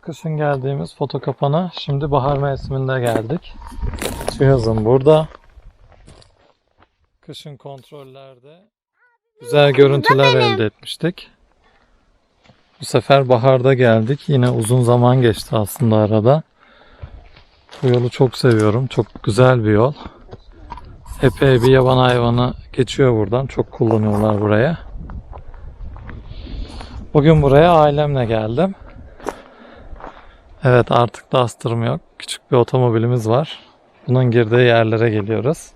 kışın geldiğimiz foto kapana şimdi bahar mevsiminde geldik. Cihazım burada. Kışın kontrollerde güzel görüntüler elde etmiştik. Bu sefer baharda geldik. Yine uzun zaman geçti aslında arada. Bu yolu çok seviyorum. Çok güzel bir yol. Epey bir yaban hayvanı geçiyor buradan. Çok kullanıyorlar buraya. Bugün buraya ailemle geldim. Evet artık Duster'ım yok. Küçük bir otomobilimiz var. Bunun girdiği yerlere geliyoruz.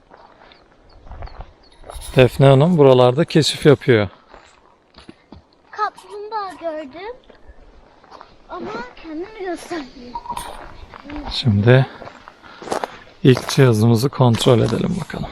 Defne Hanım buralarda keşif yapıyor. Kaplumbağa gördüm. Ama kendini göstermiyor. Şimdi ilk cihazımızı kontrol edelim bakalım.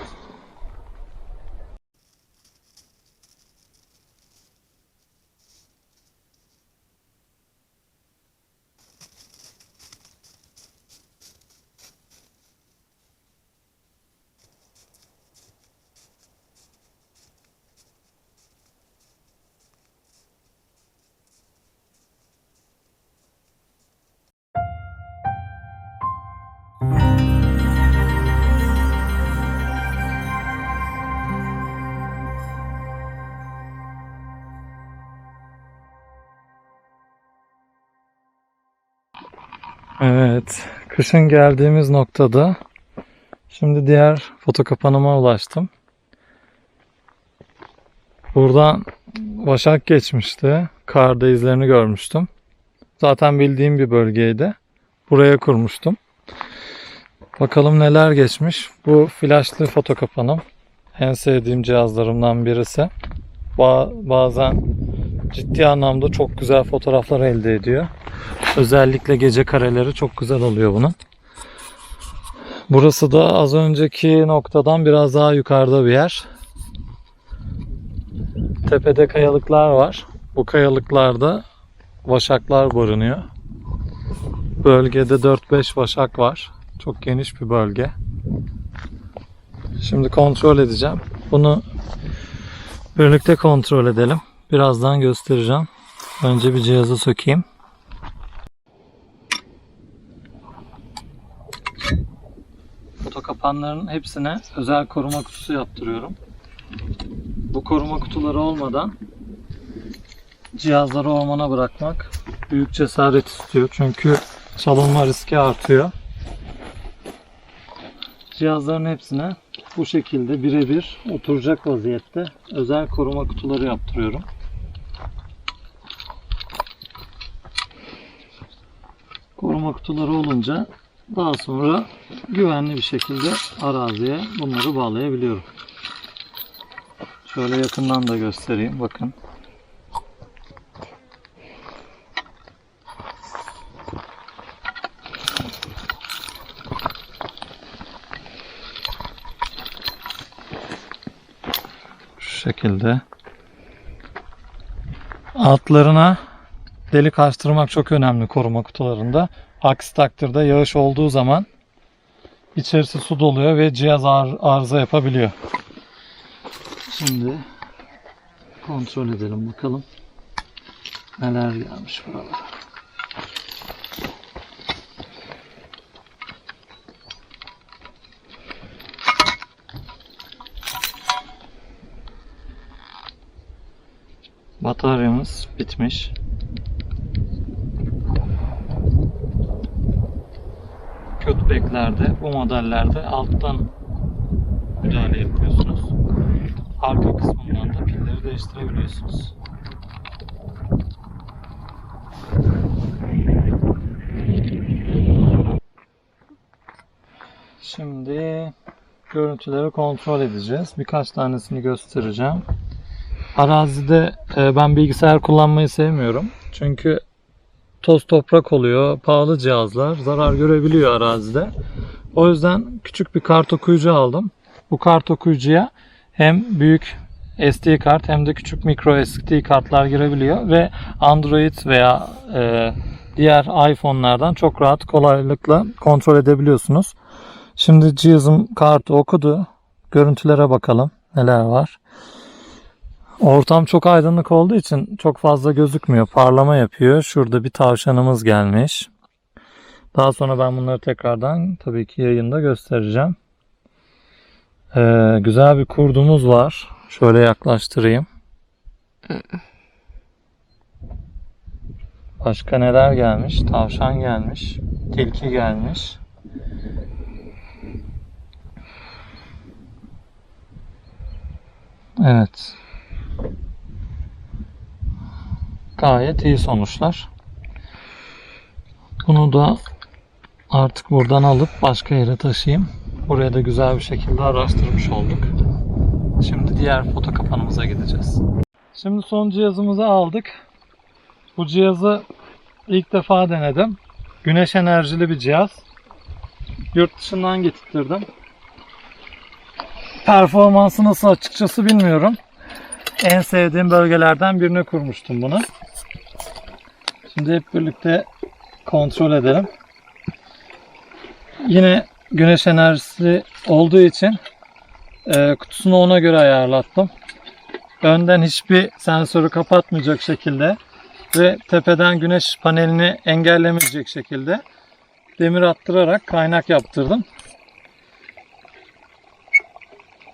Evet, kışın geldiğimiz noktada şimdi diğer foto kapanıma ulaştım. Buradan Başak geçmişti. Karda izlerini görmüştüm. Zaten bildiğim bir bölgeydi. Buraya kurmuştum. Bakalım neler geçmiş. Bu flaşlı foto kapanım. En sevdiğim cihazlarımdan birisi. Ba- bazen ciddi anlamda çok güzel fotoğraflar elde ediyor. Özellikle gece kareleri çok güzel oluyor bunun. Burası da az önceki noktadan biraz daha yukarıda bir yer. Tepede kayalıklar var. Bu kayalıklarda vaşaklar barınıyor. Bölgede 4-5 vaşak var. Çok geniş bir bölge. Şimdi kontrol edeceğim. Bunu birlikte kontrol edelim. Birazdan göstereceğim. Önce bir cihazı sökeyim. Foto kapanlarının hepsine özel koruma kutusu yaptırıyorum. Bu koruma kutuları olmadan cihazları ormana bırakmak büyük cesaret istiyor. Çünkü çalınma riski artıyor. Cihazların hepsine bu şekilde birebir oturacak vaziyette özel koruma kutuları yaptırıyorum. Koruma kutuları olunca daha sonra güvenli bir şekilde araziye bunları bağlayabiliyorum. Şöyle yakından da göstereyim bakın. Şekilde. Altlarına delik açtırmak çok önemli koruma kutularında. Aksi takdirde yağış olduğu zaman içerisi su doluyor ve cihaz ar- arıza yapabiliyor. Şimdi kontrol edelim bakalım neler gelmiş buralara. Bataryamız bitmiş. Kötübeklerde bu modellerde alttan müdahale yapıyorsunuz. Arka kısmından da pilleri değiştirebiliyorsunuz. Şimdi görüntüleri kontrol edeceğiz. Birkaç tanesini göstereceğim. Arazide e, ben bilgisayar kullanmayı sevmiyorum. Çünkü toz toprak oluyor, pahalı cihazlar, zarar görebiliyor arazide. O yüzden küçük bir kart okuyucu aldım. Bu kart okuyucuya hem büyük SD kart hem de küçük micro SD kartlar girebiliyor ve Android veya e, diğer iPhone'lardan çok rahat kolaylıkla kontrol edebiliyorsunuz. Şimdi cihazım kartı okudu. Görüntülere bakalım neler var. Ortam çok aydınlık olduğu için çok fazla gözükmüyor. Parlama yapıyor. Şurada bir tavşanımız gelmiş. Daha sonra ben bunları tekrardan tabii ki yayında göstereceğim. Ee, güzel bir kurdumuz var. Şöyle yaklaştırayım. Başka neler gelmiş? Tavşan gelmiş. Tilki gelmiş. Evet. Gayet iyi sonuçlar. Bunu da artık buradan alıp başka yere taşıyayım. Buraya da güzel bir şekilde araştırmış olduk. Şimdi diğer foto kapanımıza gideceğiz. Şimdi son cihazımızı aldık. Bu cihazı ilk defa denedim. Güneş enerjili bir cihaz. Yurt dışından getirttirdim. Performansı nasıl açıkçası bilmiyorum. En sevdiğim bölgelerden birine kurmuştum bunu. Şimdi hep birlikte kontrol edelim. Yine güneş enerjisi olduğu için e, kutusunu ona göre ayarlattım. Önden hiçbir sensörü kapatmayacak şekilde ve tepeden güneş panelini engellemeyecek şekilde demir attırarak kaynak yaptırdım.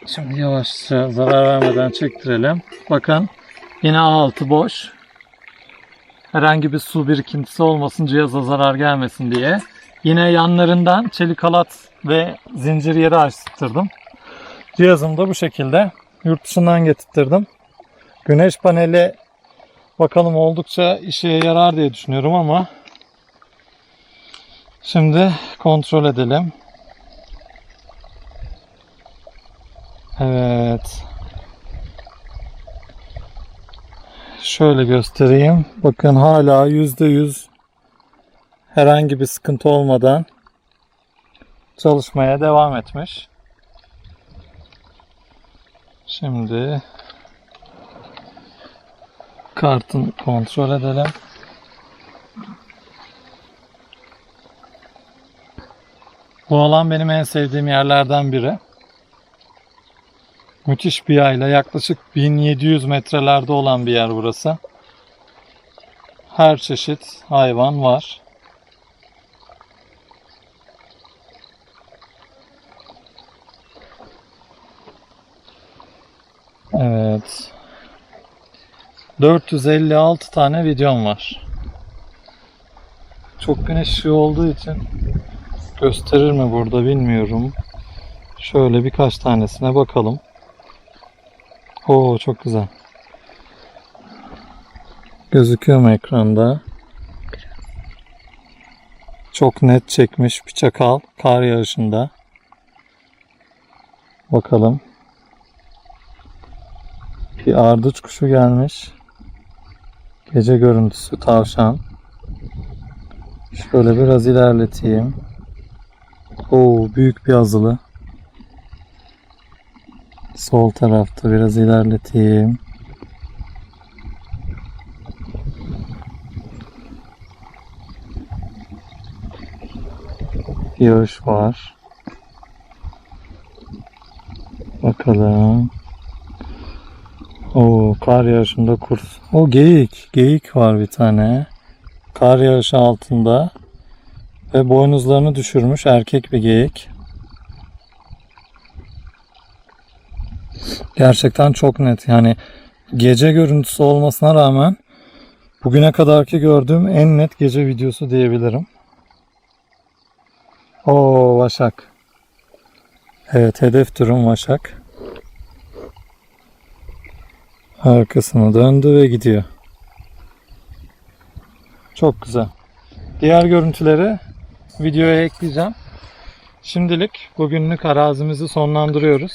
Şimdi yavaşça zarar vermeden çektirelim. Bakın yine altı boş. Herhangi bir su birikintisi olmasın cihaza zarar gelmesin diye. Yine yanlarından çelik halat ve zincir yeri açtırdım. Cihazım da bu şekilde yurt dışından getirttirdim. Güneş paneli bakalım oldukça işe yarar diye düşünüyorum ama şimdi kontrol edelim. Evet. Şöyle göstereyim. Bakın hala yüzde yüz herhangi bir sıkıntı olmadan çalışmaya devam etmiş. Şimdi kartın kontrol edelim. Bu alan benim en sevdiğim yerlerden biri. Müthiş bir yayla. Yaklaşık 1700 metrelerde olan bir yer burası. Her çeşit hayvan var. Evet. 456 tane videom var. Çok güneş ışığı olduğu için gösterir mi burada bilmiyorum. Şöyle birkaç tanesine bakalım. Oo çok güzel. Gözüküyor mu ekranda? Çok net çekmiş bir çakal kar yağışında. Bakalım. Bir ardıç kuşu gelmiş. Gece görüntüsü tavşan. Şöyle biraz ilerleteyim. Oo büyük bir azılı. Sol tarafta biraz ilerleteyim. Yağış var. Bakalım. O kar yağışında kurt. O geyik. Geyik var bir tane. Kar yağışı altında. Ve boynuzlarını düşürmüş erkek bir geyik. Gerçekten çok net. Yani gece görüntüsü olmasına rağmen bugüne kadarki gördüğüm en net gece videosu diyebilirim. O Vaşak. Evet hedef türüm Vaşak. Arkasını döndü ve gidiyor. Çok güzel. Diğer görüntüleri videoya ekleyeceğim. Şimdilik bugünlük arazimizi sonlandırıyoruz.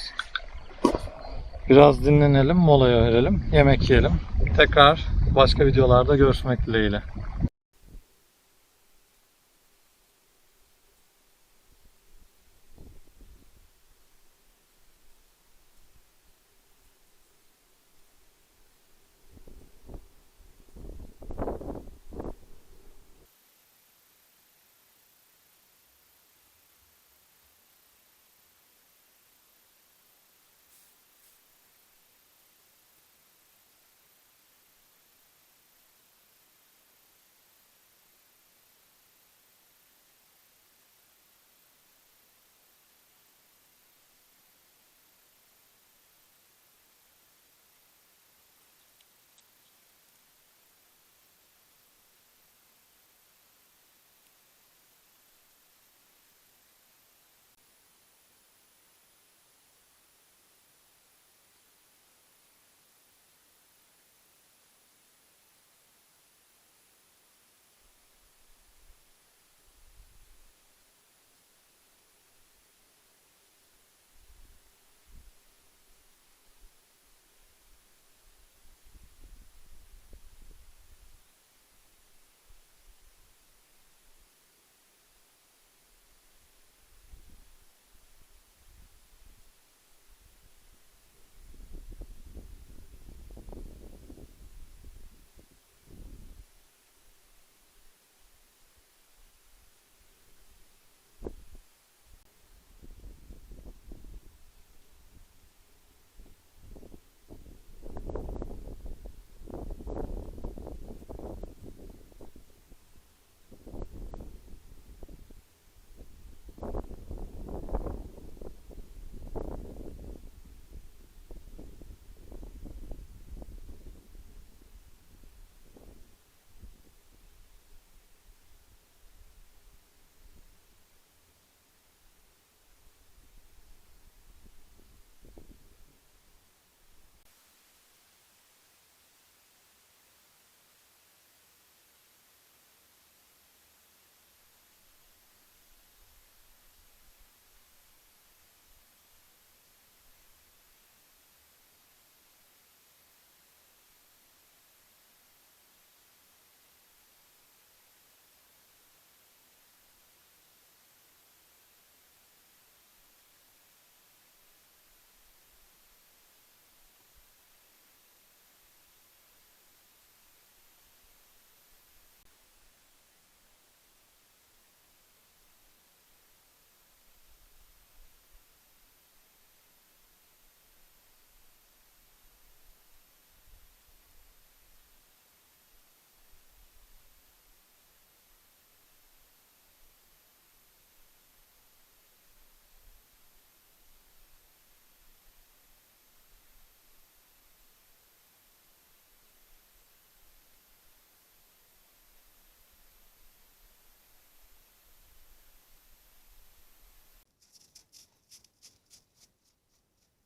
Biraz dinlenelim, molaya verelim, yemek yiyelim. Tekrar başka videolarda görüşmek dileğiyle.